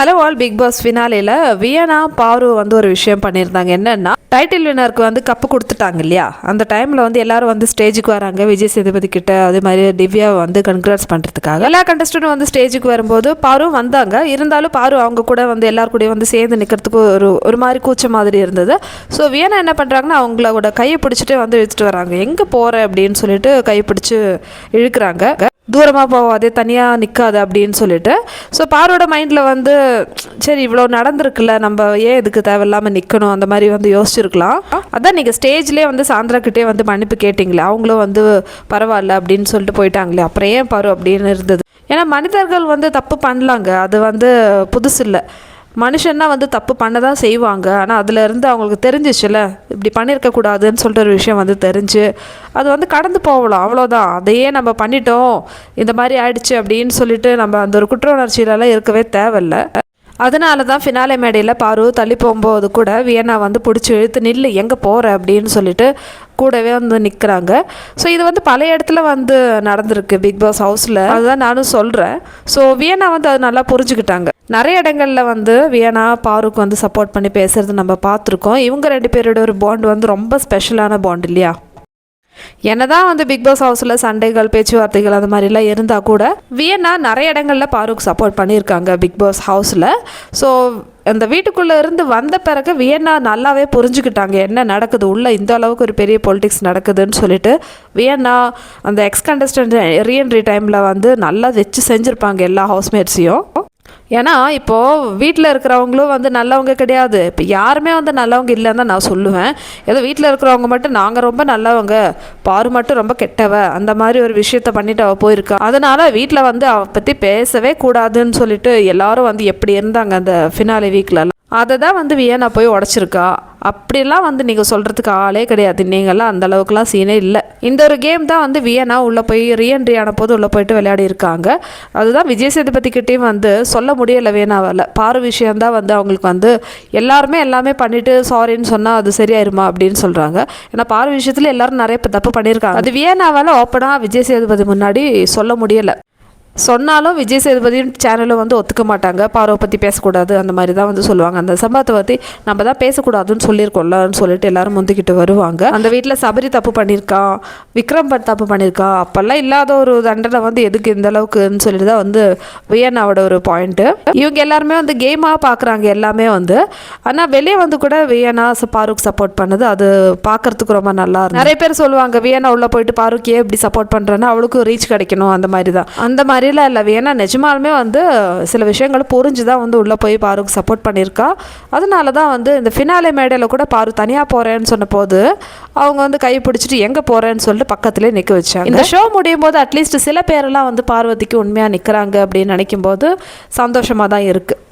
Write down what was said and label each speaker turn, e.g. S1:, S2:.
S1: Hello all Bigg Boss ஃபினாலேல வியனா பாரு வந்து ஒரு விஷயம் பண்ணியிருந்தாங்க. என்னன்னா டைட்டில் வினருக்கு வந்து கப்பு கொடுத்துட்டாங்க இல்லையா? அந்த டைமில் வந்து எல்லாரும் வந்து ஸ்டேஜுக்கு வராங்க. விஜய் சேதுபதி கிட்ட அதே மாதிரி திவ்யா வந்து கன்க்ராட்ஸ் பண்ணுறதுக்காக எல்லா கண்டஸ்டன்ட்டும் வந்து ஸ்டேஜுக்கு வரும்போது பாரு வந்தாங்க. இருந்தாலும் பாரு அவங்க கூட வந்து எல்லாரு கூடயும் வந்து சேர்ந்து நிற்கிறதுக்கு ஒரு ஒரு மாதிரி கூச்ச மாதிரி இருந்தது. ஸோ வியனா என்ன பண்ணுறாங்கன்னா அவங்களோட கையை பிடிச்சிட்டு வந்து இழுத்துட்டு வராங்க. எங்கே போகிற அப்படின்னு சொல்லிட்டு கையை பிடிச்சி இழுக்கிறாங்க. தூரமாக போகாதே தனியாக நிற்காது அப்படின்னு சொல்லிட்டு. ஸோ பாரோட மைண்டில் வந்து சரி இவ்வளோ நடந்திருக்குல்ல நம்ம ஏன் இதுக்கு தேவையில்லாமல் நிற்கணும் அந்த மாதிரி வந்து யோசிச்சிருக்கலாம். அதான் நீங்கள் ஸ்டேஜ்லேயே வந்து சாந்திரா வந்து மன்னிப்பு கேட்டிங்களே அவங்களும் வந்து பரவாயில்ல அப்படின்னு சொல்லிட்டு போயிட்டாங்களே அப்புறம் ஏன் பாரு அப்படின்னு இருந்தது. ஏன்னா மனிதர்கள் வந்து தப்பு பண்ணலாங்க. அது வந்து புதுசு இல்லை மனுஷன்னா வந்து தப்பு பண்ண தான் செய்வாங்க. ஆனால் அதில் இருந்து அவங்களுக்கு தெரிஞ்சிச்சுல இப்படி பண்ணியிருக்கக்கூடாதுன்னு சொல்லிட்டு ஒரு விஷயம் வந்து தெரிஞ்சு அது வந்து கடந்து போகலாம். அவ்வளோதான் அதையே நம்ம பண்ணிட்டோம். இந்த மாதிரி ஆயிடுச்சு அப்படின்னு சொல்லிட்டு நம்ம அந்த ஒரு குற்ற உணர்ச்சியிலலாம் இருக்கவே தேவையில்ல. அதனால தான் ஃபினாலே மேடையில் பாரு தள்ளி போகும்போது கூட வியன்னா வந்து பிடிச்சி இழுத்து நில்லு எங்கே போகிற அப்படின்னு சொல்லிட்டு கூடவே வந்து நிற்கிறாங்க ஸோ இது வந்து பழைய இடத்துல வந்து நடந்திருக்கு பிக் பாஸ் ஹவுஸில் அதுதான் நானும் சொல்கிறேன் ஸோ வியன்னா வந்து அது நல்லா புரிஞ்சுக்கிட்டாங்க. நிறைய இடங்களில் வந்து வியனா பாருக்கு வந்து சப்போர்ட் பண்ணி பேசுகிறது நம்ம பார்த்துருக்கோம். இவங்க ரெண்டு பேரோட ஒரு பாண்ட் வந்து ரொம்ப ஸ்பெஷலான பாண்ட் இல்லையா? என்னதான் வந்து பிக் பாஸ் ஹவுஸில் சண்டைகள் பேச்சுவார்த்தைகள் அந்த மாதிரிலாம் இருந்தால் கூட வியன்னா நிறைய இடங்களில் பாருக்கு சப்போர்ட் பண்ணியிருக்காங்க பிக் பாஸ் ஹவுஸில் ஸோ அந்த வீட்டுக்குள்ளே இருந்து வந்த பிறகு வியன்னா நல்லாவே புரிஞ்சுக்கிட்டாங்க என்ன நடக்குது உள்ளே இந்த அளவுக்கு ஒரு பெரிய பொலிட்டிக்ஸ் நடக்குதுன்னு சொல்லிட்டு. வியன்னா அந்த எக்ஸ் கண்டஸ்டன்ட் ரீஎன்ட்ரி டைமில் வந்து நல்லா வச்சு செஞ்சுருப்பாங்க எல்லா ஹவுஸ்மேட்ஸையும் ஏன்னா இப்போது வீட்டில் இருக்கிறவங்களும் வந்து நல்லவங்க கிடையாது. இப்போ யாருமே வந்து நல்லவங்க இல்லைன்னு தான் நான் சொல்லுவேன். ஏதோ வீட்டில் இருக்கிறவங்க மட்டும் நாங்கள் ரொம்ப நல்லவங்க. பாரு மட்டும் ரொம்ப கெட்டவ. அந்த மாதிரி ஒரு விஷயத்த பண்ணிட்டு அவள் போயிருக்கா. அதனால் வீட்டில் வந்து அவ பற்றி பேசவே கூடாதுன்னு சொல்லிட்டு எல்லாரும் வந்து எப்படி இருந்தாங்க அந்த ஃபினாலே வீக்லலாம் அதை தான் வந்து வியனா போய் உடச்சிருக்கா. அப்படிலாம் வந்து நீங்கள் சொல்கிறதுக்கு ஆளே கிடையாது. நீங்கள்லாம் அந்த அளவுக்குலாம் சீனே இல்லை. இந்த ஒரு கேம் தான் வந்து வியனா உள்ளே போய் ரீஎன்ட்ரி ஆன போது உள்ளே போயிட்டு விளையாடி இருக்காங்க. அதுதான் விஜய் சேதுபதி கிட்டேயும் வந்து சொல்ல முடியலை வேணாவில் பாரு விஷயந்தான் வந்து அவங்களுக்கு வந்து எல்லாருமே எல்லாமே பண்ணிவிட்டு சாரின்னு சொன்னால் அது சரியாயிருமா அப்படின்னு சொல்கிறாங்க ஏன்னா பாரு விஷயத்தில் எல்லாரும் நிறைய தப்பு பண்ணியிருக்காங்க. அது வியனாவால் ஓப்பனாக விஜய் சேதுபதி முன்னாடி சொல்ல முடியலை. சொன்னாலும் விஜய் சேதுபதியும் சேனலும் வந்து ஒத்துக்க மாட்டாங்க. பார்வை பற்றி பேசக்கூடாது. அந்த மாதிரி தான் வந்து சொல்லுவாங்க. அந்த சம்பவத்தை பற்றி நம்ம தான் பேசக்கூடாதுன்னு சொல்லியிருக்கோம்லன்னு சொல்லிட்டு எல்லாரும் முந்திக்கிட்டு வருவாங்க. அந்த வீட்டில் சபரி தப்பு பண்ணியிருக்கான் விக்ரம் பட் தப்பு பண்ணியிருக்கான் அப்போல்லாம் இல்லாத ஒரு தண்டனை வந்து எதுக்கு இந்த அளவுக்குன்னு சொல்லிட்டு தான் வந்து வியன்னாவோட ஒரு பாயிண்ட்டு இவங்க எல்லாருமே வந்து கேமாக பார்க்குறாங்க எல்லாமே வந்து. ஆனால் வெளியே வந்து கூட வியனா பாரூக் சப்போர்ட் பண்ணுது. அது பார்க்கறதுக்கு ரொம்ப நல்லா இருக்கு நிறைய பேர் சொல்லுவாங்க வியனா உள்ளே போயிட்டு பாரூக் ஏன் இப்படி சப்போர்ட் பண்ணுறேன்னா அவளுக்கு ரீச் கிடைக்கணும். அந்த மாதிரி தான் அந்த மாதிரி மாதிரிலாம் இல்லை. ஏன்னா நிஜமாலுமே வந்து சில விஷயங்கள் புரிஞ்சு தான் வந்து உள்ளே போய் பாருக்கு சப்போர்ட் பண்ணியிருக்கா. அதனால தான் வந்து இந்த ஃபினாலே மேடையில் கூட பாரு தனியாக போகிறேன்னு சொன்ன போது அவங்க வந்து கை பிடிச்சிட்டு எங்கே போகிறேன்னு சொல்லிட்டு பக்கத்துலேயே நிற்க வச்சாங்க. இந்த ஷோ முடியும் போது அட்லீஸ்ட் சில பேரெல்லாம் வந்து பார்வதிக்கு உண்மையாக நிற்கிறாங்க அப்படின்னு நினைக்கும் போது சந்தோஷமாக தான் இருக்குது